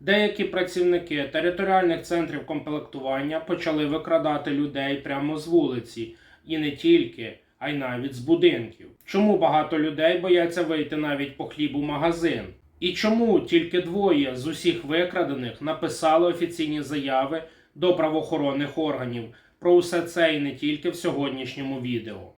Деякі працівники територіальних центрів комплектування почали викрадати людей прямо з вулиці, і не тільки, а й навіть з будинків. Чому багато людей бояться вийти навіть по хліб у магазин? І чому тільки двоє з усіх викрадених написали офіційні заяви до правоохоронних органів? Про усе це і не тільки в сьогоднішньому відео.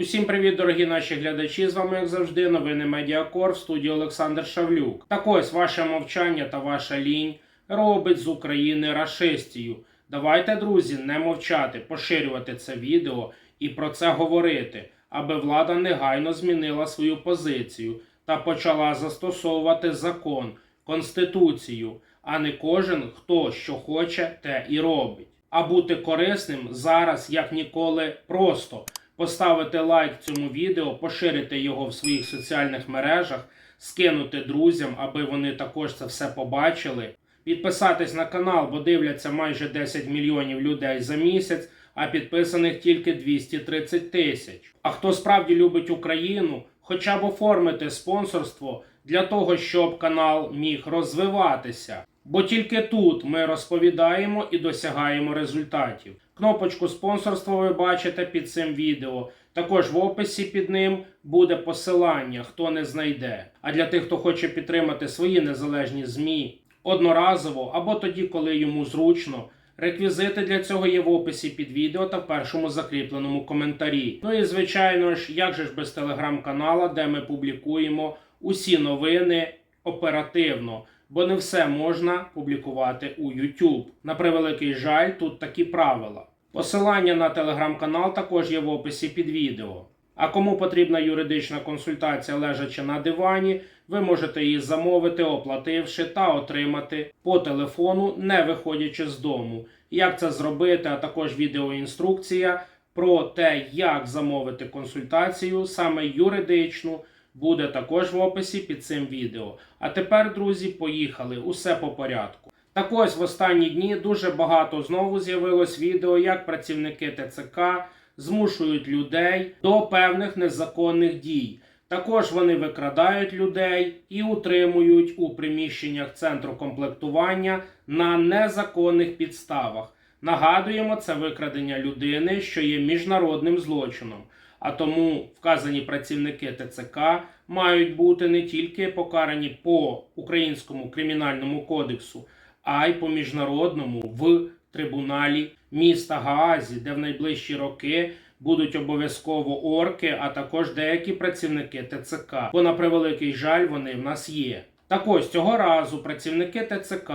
Усім привіт, дорогі наші глядачі! З вами, як завжди, новини Медіакор в студії Олександр Шавлюк. Так ось ваше мовчання та ваша лінь робить з України рашистію. Давайте, друзі, не мовчати, поширювати це відео і про це говорити, аби влада негайно змінила свою позицію та почала застосовувати закон, конституцію, а не кожен хто що хоче, те і робить. А бути корисним зараз як ніколи просто поставити лайк цьому відео, поширити його в своїх соціальних мережах, скинути друзям, аби вони також це все побачили. Підписатись на канал, бо дивляться майже 10 мільйонів людей за місяць, а підписаних тільки 230 тисяч. А хто справді любить Україну, хоча б оформити спонсорство для того, щоб канал міг розвиватися. Бо тільки тут ми розповідаємо і досягаємо результатів. Кнопочку спонсорства ви бачите під цим відео. Також в описі під ним буде посилання, хто не знайде. А для тих, хто хоче підтримати свої незалежні ЗМІ одноразово або тоді, коли йому зручно. Реквізити для цього є в описі під відео та в першому закріпленому коментарі. Ну і звичайно ж, як же ж без телеграм-канала, де ми публікуємо усі новини оперативно, бо не все можна публікувати у YouTube. На превеликий жаль, тут такі правила. Посилання на телеграм-канал також є в описі під відео. А кому потрібна юридична консультація лежачи на дивані, ви можете її замовити, оплативши та отримати по телефону, не виходячи з дому. Як це зробити, а також відеоінструкція про те, як замовити консультацію, саме юридичну, буде також в описі під цим відео. А тепер, друзі, поїхали. Усе по порядку. Так ось в останні дні дуже багато знову з'явилось відео, як працівники ТЦК змушують людей до певних незаконних дій. Також вони викрадають людей і утримують у приміщеннях центру комплектування на незаконних підставах. Нагадуємо, це викрадення людини, що є міжнародним злочином. А тому вказані працівники ТЦК мають бути не тільки покарані по українському кримінальному кодексу, а й по міжнародному в трибуналі міста Гаазі, де в найближчі роки будуть обов'язково орки, а також деякі працівники ТЦК. Бо на превеликий жаль вони в нас є. Так ось цього разу працівники ТЦК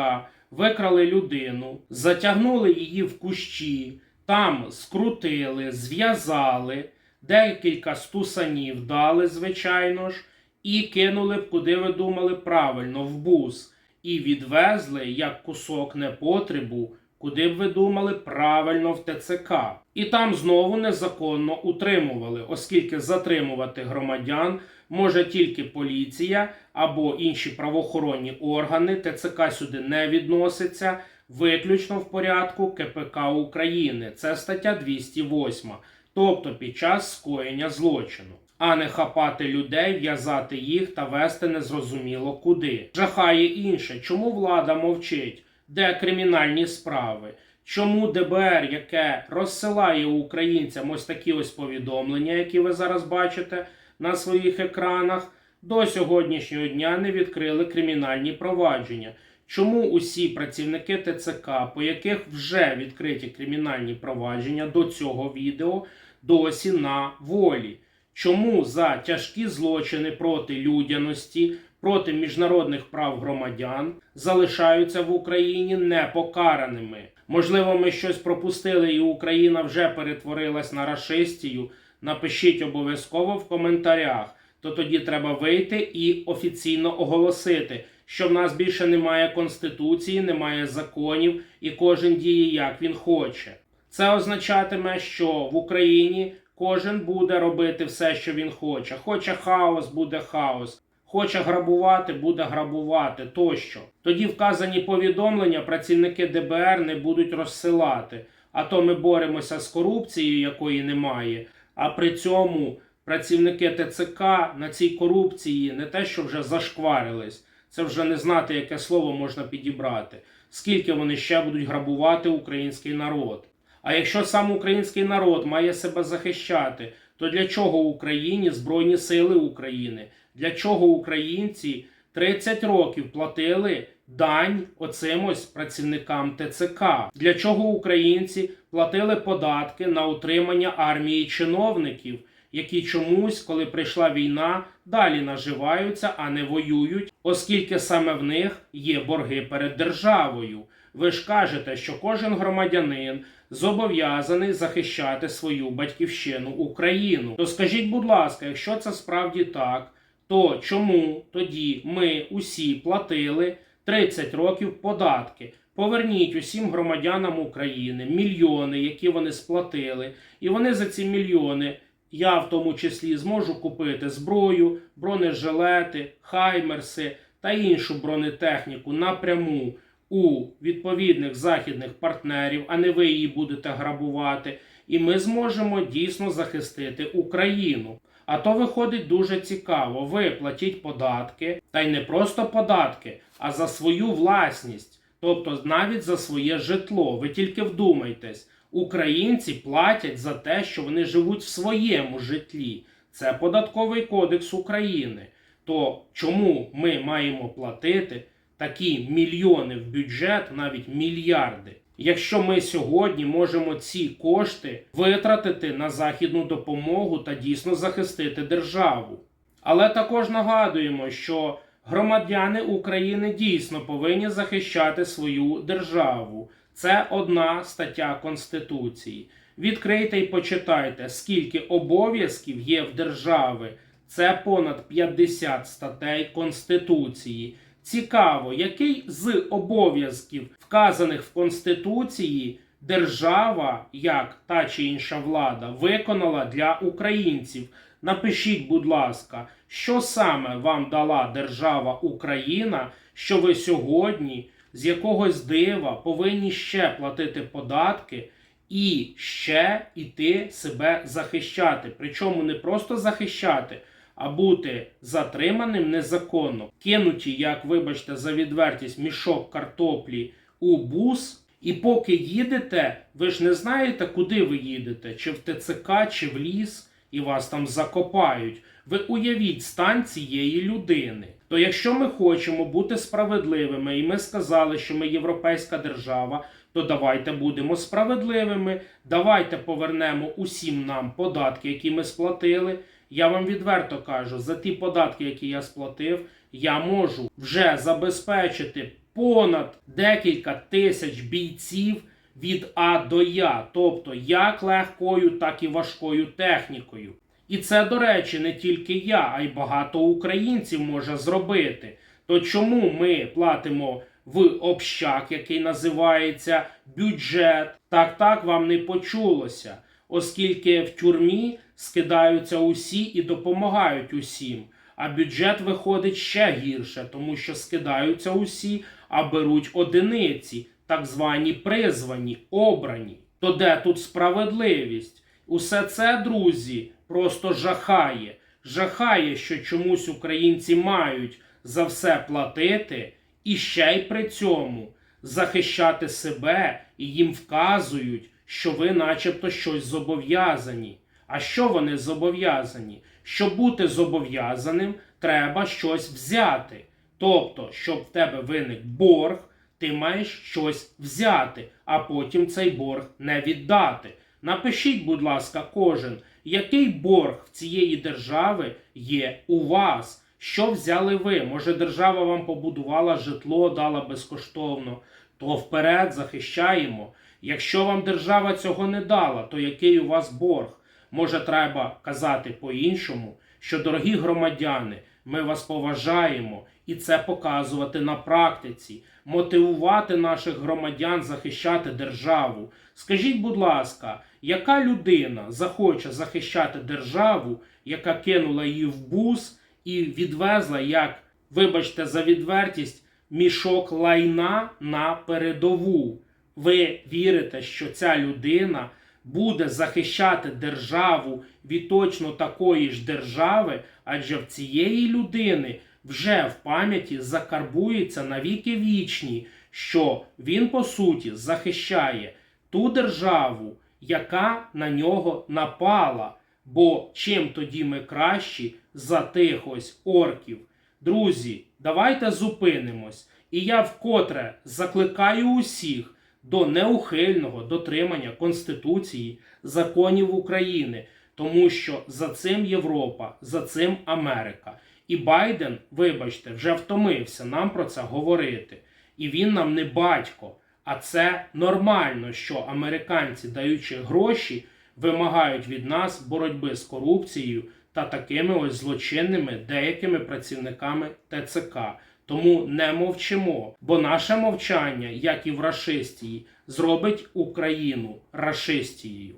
викрали людину, затягнули її в кущі, там скрутили, зв'язали, декілька стусанів дали, звичайно ж, і кинули б, куди ви думали правильно, в бус. І відвезли як кусок непотребу, куди б ви думали правильно в ТЦК. І там знову незаконно утримували, оскільки затримувати громадян може тільки поліція або інші правоохоронні органи. ТЦК сюди не відноситься, виключно в порядку КПК України. Це стаття 208, тобто під час скоєння злочину. А не хапати людей, в'язати їх та вести незрозуміло куди. Жахає інше, чому влада мовчить, де кримінальні справи? Чому ДБР, яке розсилає українцям ось такі ось повідомлення, які ви зараз бачите на своїх екранах, до сьогоднішнього дня не відкрили кримінальні провадження? Чому усі працівники ТЦК, по яких вже відкриті кримінальні провадження до цього відео, досі на волі? Чому за тяжкі злочини проти людяності, проти міжнародних прав громадян залишаються в Україні непокараними? Можливо, ми щось пропустили, і Україна вже перетворилась на рашистію. Напишіть обов'язково в коментарях. То тоді треба вийти і офіційно оголосити, що в нас більше немає конституції, немає законів, і кожен діє як він хоче. Це означатиме, що в Україні кожен буде робити все, що він хоче. Хоче хаос, буде хаос. Хоче грабувати, буде грабувати тощо. Тоді вказані повідомлення працівники ДБР не будуть розсилати. А то ми боремося з корупцією, якої немає. А при цьому працівники ТЦК на цій корупції не те, що вже зашкварились, це вже не знати, яке слово можна підібрати. Скільки вони ще будуть грабувати український народ? А якщо сам український народ має себе захищати, то для чого Україні Збройні Сили України? Для чого українці 30 років платили дань оцим ось працівникам ТЦК? Для чого українці платили податки на утримання армії чиновників, які чомусь, коли прийшла війна, далі наживаються, а не воюють, оскільки саме в них є борги перед державою? Ви ж кажете, що кожен громадянин зобов'язаний захищати свою батьківщину Україну. То скажіть, будь ласка, якщо це справді так, то чому тоді ми усі платили 30 років податки? Поверніть усім громадянам України мільйони, які вони сплатили, і вони за ці мільйони. Я в тому числі зможу купити зброю, бронежилети, хаймерси та іншу бронетехніку напряму у відповідних західних партнерів, а не ви її будете грабувати, і ми зможемо дійсно захистити Україну. А то виходить дуже цікаво. Ви платіть податки, та й не просто податки, а за свою власність, тобто навіть за своє житло. Ви тільки вдумайтесь, українці платять за те, що вони живуть в своєму житлі. Це податковий кодекс України. То чому ми маємо платити такі мільйони в бюджет, навіть мільярди? Якщо ми сьогодні можемо ці кошти витратити на західну допомогу та дійсно захистити державу. Але також нагадуємо, що громадяни України дійсно повинні захищати свою державу. Це одна стаття Конституції. Відкрийте і почитайте, скільки обов'язків є в держави. Це понад 50 статей Конституції. Цікаво, який з обов'язків, вказаних в Конституції, держава, як та чи інша влада, виконала для українців. Напишіть, будь ласка, що саме вам дала держава Україна, що ви сьогодні з якогось дива повинні ще платити податки і ще іти себе захищати. Причому не просто захищати а бути затриманим незаконно, кинуті, як вибачте, за відвертість мішок картоплі у бус. І поки їдете, ви ж не знаєте, куди ви їдете, чи в ТЦК, чи в ліс, і вас там закопають. Ви уявіть стан цієї людини. То якщо ми хочемо бути справедливими, і ми сказали, що ми європейська держава, то давайте будемо справедливими. Давайте повернемо усім нам податки, які ми сплатили. Я вам відверто кажу, за ті податки, які я сплатив, я можу вже забезпечити понад декілька тисяч бійців від А до Я, тобто як легкою, так і важкою технікою. І це, до речі, не тільки я, а й багато українців може зробити. То чому ми платимо в общак, який називається бюджет? Так так вам не почулося, оскільки в тюрмі скидаються усі і допомагають усім. А бюджет виходить ще гірше, тому що скидаються усі, а беруть одиниці, так звані призвані, обрані. То де тут справедливість? Усе це, друзі, просто жахає. Жахає, що чомусь українці мають за все платити і ще й при цьому захищати себе і їм вказують, що ви, начебто, щось зобов'язані. А що вони зобов'язані? Щоб бути зобов'язаним, треба щось взяти. Тобто, щоб в тебе виник борг, ти маєш щось взяти, а потім цей борг не віддати. Напишіть, будь ласка, кожен, який борг в цієї держави є у вас. Що взяли ви? Може, держава вам побудувала житло, дала безкоштовно, то вперед захищаємо. Якщо вам держава цього не дала, то який у вас борг? Може, треба казати по-іншому, що, дорогі громадяни, ми вас поважаємо і це показувати на практиці, мотивувати наших громадян захищати державу. Скажіть, будь ласка, яка людина захоче захищати державу, яка кинула її в бус і відвезла, як, вибачте, за відвертість, мішок лайна на передову? Ви вірите, що ця людина буде захищати державу від точно такої ж держави, адже в цієї людини вже в пам'яті закарбується навіки вічні, що він по суті захищає ту державу, яка на нього напала. Бо чим тоді ми кращі за тих ось орків? Друзі, давайте зупинимось. І я вкотре закликаю усіх до неухильного дотримання Конституції, законів України, тому що за цим Європа, за цим Америка. І Байден, вибачте, вже втомився нам про це говорити. І він нам не батько. А це нормально, що американці, даючи гроші, вимагають від нас боротьби з корупцією та такими ось злочинними деякими працівниками ТЦК. Тому не мовчимо, бо наше мовчання, як і в рашистії, зробить Україну рашистією.